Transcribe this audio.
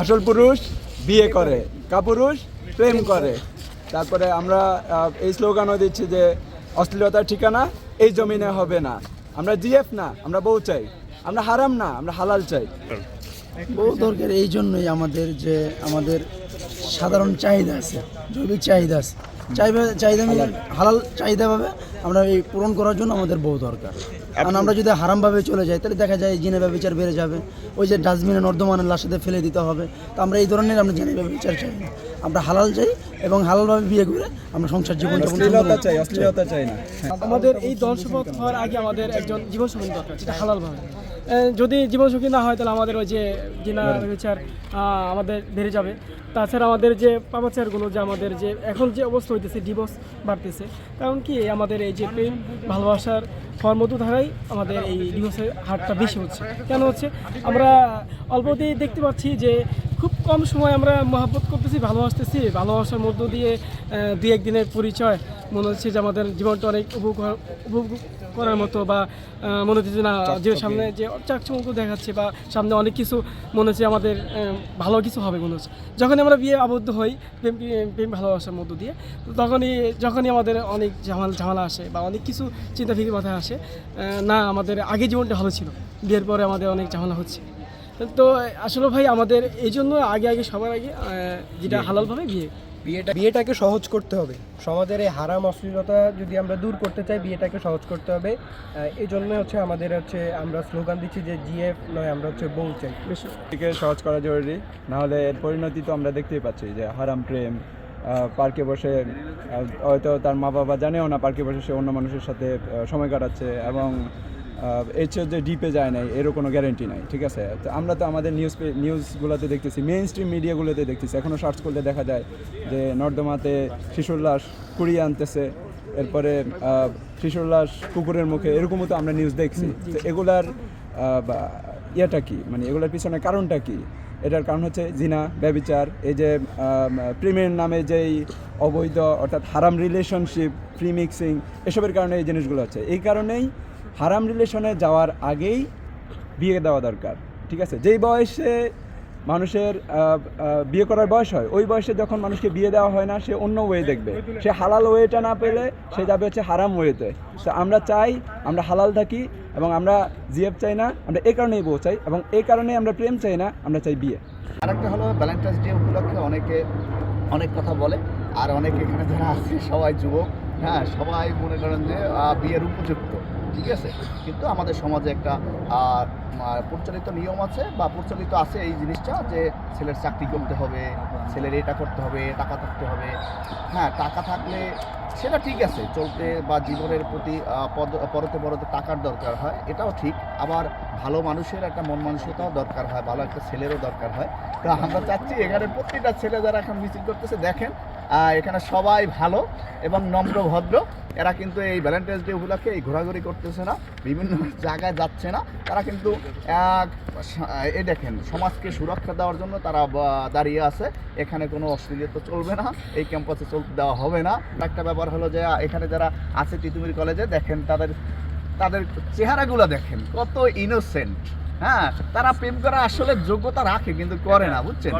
আসল পুরুষ বিয়ে করে কাপুরুষ প্রেম করে। তারপরে আমরা এই স্লোগানও দিচ্ছি যে অশ্লীলতার ঠিকানা এই জমিনে হবে না। আমরা জিএফ না আমরা বউ চাই। আমরা হারাম না আমরা হালাল চাই। বউ দরকার এই জন্যই আমাদের যে আমাদের সাধারণ চাহিদা আছে জৈবিক চাহিদা আছে। চাহিদা চাহিদা হালাল। চাহিদা ভাবে আমরা এই পূরণ করার জন্য আমাদের বউ দরকার। কারণ আমরা যদি হারামভাবে চলে যাই তাহলে দেখা যায় জিনে ব্যবচার বেড়ে যাবে। ওই যে ডাস্টবিনে নর্দমানের লাশাতে ফেলে দিতে হবে। তো আমরা এই ধরনের আমরা জেনে ব্যবচার চাই না। আমরা হালাল চাই এবং হালালভাবে বিয়ে করে আমরা সংসার জীবন চাই অশ্লীলতা চাই না। আমাদের এই দল শপথ হওয়ার আগে আমাদের একজন জীবনসঙ্গী দরকার যেটা হালালভাবে। যদি জীবনসুখী না হয়, তাহলে আমাদের ওই যে জিনা হুইলচেয়ার আমাদের বেড়ে যাবে। তাছাড়া আমাদের যে পাপাচারগুলো যে আমাদের যে এখন যে অবস্থা হইতেছে ডিভোর্স বাড়তেছে, কারণ কি আমাদের এই যে প্রেম, ভালোবাসার হওয়ার মতো ধারাই আমাদের এই ডিভোর্সের হারটা বেশি হচ্ছে। কেন হচ্ছে? আমরা অল্পতেই দেখতে পাচ্ছি যে কম সময় আমরা মহাব্বত করতেছি ভালোবাসতেছি ভালোবাসার মধ্য দিয়ে দুই একদিনের পরিচয়। মনে হচ্ছে যে আমাদের জীবনটা অনেক উপভোগ উপভোগ করার মতো বা মনে হচ্ছে যে না যে সামনে যে চাকচমক দেখাচ্ছে বা সামনে অনেক কিছু মনে হচ্ছে আমাদের ভালো কিছু হবে মনে হচ্ছে। যখনই আমরা বিয়ে আবদ্ধ হই প্রেম প্রেম ভালোবাসার মধ্য দিয়ে তো তখনই যখনই আমাদের অনেক ঝামেলা ঝামেলা আসে বা অনেক কিছু চিন্তা ফিকির মাথায় আসে না আমাদের আগে জীবনটা ভালো ছিল। বিয়ের পরে আমাদের অনেক ঝামেলা হচ্ছে। তো আসলে ভাই আমাদের এই জন্য আগে আগে সবার আগে যেটা হালালভাবে বিয়ে। বিয়েটা বিয়েটাকে সহজ করতে হবে। সমাজের এই হারাম অশ্লীলতা যদি আমরা দূর করতে চাই বিয়েটাকে সহজ করতে হবে। এই জন্য হচ্ছে আমাদের হচ্ছে আমরা স্লোগান দিচ্ছি যে জিএফ নয় আমরা হচ্ছে বউ চাই। বেশি। সহজ করা জরুরি। নাহলে এর পরিণতি তো আমরা দেখতেই পাচ্ছি যে হারাম প্রেম পার্কে বসে হয়তো তার মা বাবা জানেও না পার্কে বসে সে অন্য মানুষের সাথে সময় কাটাচ্ছে এবং এর চেয়ে যে ডিপে যায় নাই এরও কোনো গ্যারেন্টি নাই ঠিক আছে? তো আমরা তো আমাদের নিউজ নিউজগুলোতে দেখতেছি মেইন স্ট্রিম মিডিয়াগুলোতে দেখতেছি। এখনও সার্চ করলে দেখা যায় যে নর্দমাতে শিশুর লাশ কুড়িয়ে আনতেছে এরপরে শিশুর লাশ কুকুরের মুখে এরকমও তো আমরা নিউজ দেখছি। তো এগুলার ইয়েটা কি? মানে এগুলোর পিছনে কারণটা কি? এটার কারণ হচ্ছে জিনা ব্যবিচার এই যে প্রেমের নামে যেই অবৈধ অর্থাৎ হারাম রিলেশনশিপ ফ্রি মিক্সিং এসবের কারণে এই জিনিসগুলো হচ্ছে। এই কারণেই হারাম রিলেশনে যাওয়ার আগেই বিয়ে দেওয়া দরকার, ঠিক আছে? যেই বয়সে মানুষের বিয়ে করার বয়স হয়, ওই বয়সে যখন মানুষকে বিয়ে দেওয়া হয় না, সে অন্য ওয়ে দেখবে। সে হালাল ওয়েটা না পেলে সে যাবে হচ্ছে হারাম ওয়েতে তো। আমরা চাই, আমরা হালাল থাকি এবং আমরা জিএফ চাই না, আমরা এই কারণেই বউ চাই এবং এই কারণেই আমরা প্রেম চাই না, আমরা চাই বিয়ে। আরেকটা হলো ভ্যালেন্টাইন্স ডে উপলক্ষে অনেকে অনেক কথা বলে, আর অনেকে এখানে যারা আছে, সবাই যুবক হ্যাঁ সবাই মনে করেন যে বিয়ের উপযুক্ত। ঠিক আছে? কিন্তু আমাদের সমাজে একটা প্রচলিত নিয়ম আছে বা প্রচলিত আছে এই জিনিসটা যে ছেলের চাকরি করতে হবে, ছেলের এটা করতে হবে, টাকা থাকতে হবে। হ্যাঁ টাকা থাকলে সেটা ঠিক আছে, চলতে বা জীবনের প্রতি পরতে পরতে টাকার দরকার হয়, এটাও ঠিক। আবার ভালো মানুষের একটা মন মানসিকতাও দরকার হয়, ভালো একটা ছেলেরও দরকার হয়। তো আমরা চাচ্ছি এখানে প্রত্যেকটা ছেলে যারা এখন মিছিল করতেছে, দেখেন এখানে সবাই ভালো এবং নম্র, ভদ্র। এরা কিন্তু এই ভ্যালেন্টাইন্স ডে উপলক্ষে এই ঘোরাঘুরি করতেছে না, বিভিন্ন জায়গায় যাচ্ছে না। তারা কিন্তু এক এই দেখেন, সমাজকে সুরক্ষা দেওয়ার জন্য তারা দাঁড়িয়ে আছে। এখানে কোনো অশ্লীলতা চলবে না, এই ক্যাম্পাসে চলতে দেওয়া হবে না। একটা ব্যাপার হলো যে, এখানে যারা আছে তিতুমির কলেজে দেখেন তাদের তাদের চেহারাগুলো দেখেন, কত ইনোসেন্ট হ্যাঁ তারা প্রেম করা আসলে যোগ্যতা রাখে, কিন্তু করে না, বুঝছেন?